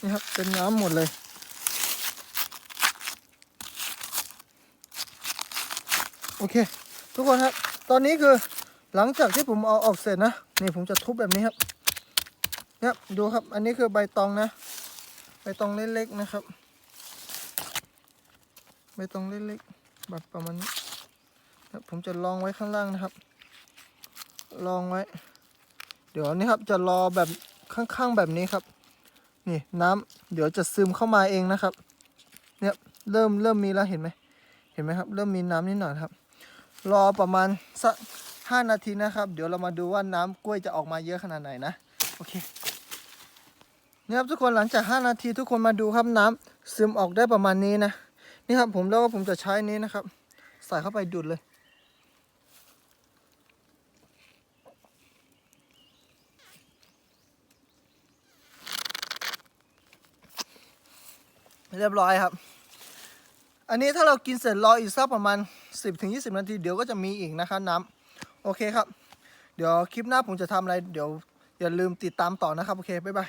นี่ครับเป็นน้ำหมดเลย โอเค ทุกคนครับ ตอนนี้คือหลังจากที่ผมเอาออกเสร็จนะ นี่ผมจะทุบแบบนี้ครับเนี่ยดูครับ อันนี้คือใบตองนะ ใบตองเล็กๆนะครับ ใบตองเล็กๆแบบประมาณนี้ครับผมจะลองไว้ข้างล่างนะครับ ลองไว้ เดี๋ยวนี้ครับจะรอแบบข้างๆแบบนี้ครับ นี่น้ำเดี๋ยวจะซึมเข้ามาเองนะครับ เนี่ยเริ่มเริ่มมีแล้วเห็นไหมเห็นไหมครับ เริ่มมีน้ำนิดหน่อยครับ รอประมาณสักห้านาทีนะครับ เดี๋ยวเรามาดูว่าน้ำกล้วยจะออกมาเยอะขนาดไหนนะโอเคนี่ครับทุกคนหลังจาก 5 นาทีทุกคนมาดูครับน้ำซึมออกได้ประมาณนี้นะนี่ครับผมแล้วก็ผมจะใช้นี้นะครับ ใส่เข้าไปดูดเลย เรียบร้อยครับ อันนี้ถ้าเรากินเสร็จรออีกสักประมาณ 10-20 นาทีเดี๋ยวก็จะมีอีกนะคะน้ำโอเคครับ เดี๋ยวคลิปหน้าผมจะทำอะไร เดี๋ยวอย่าลืมติดตามต่อนะครับ โอเค บ๊ายบาย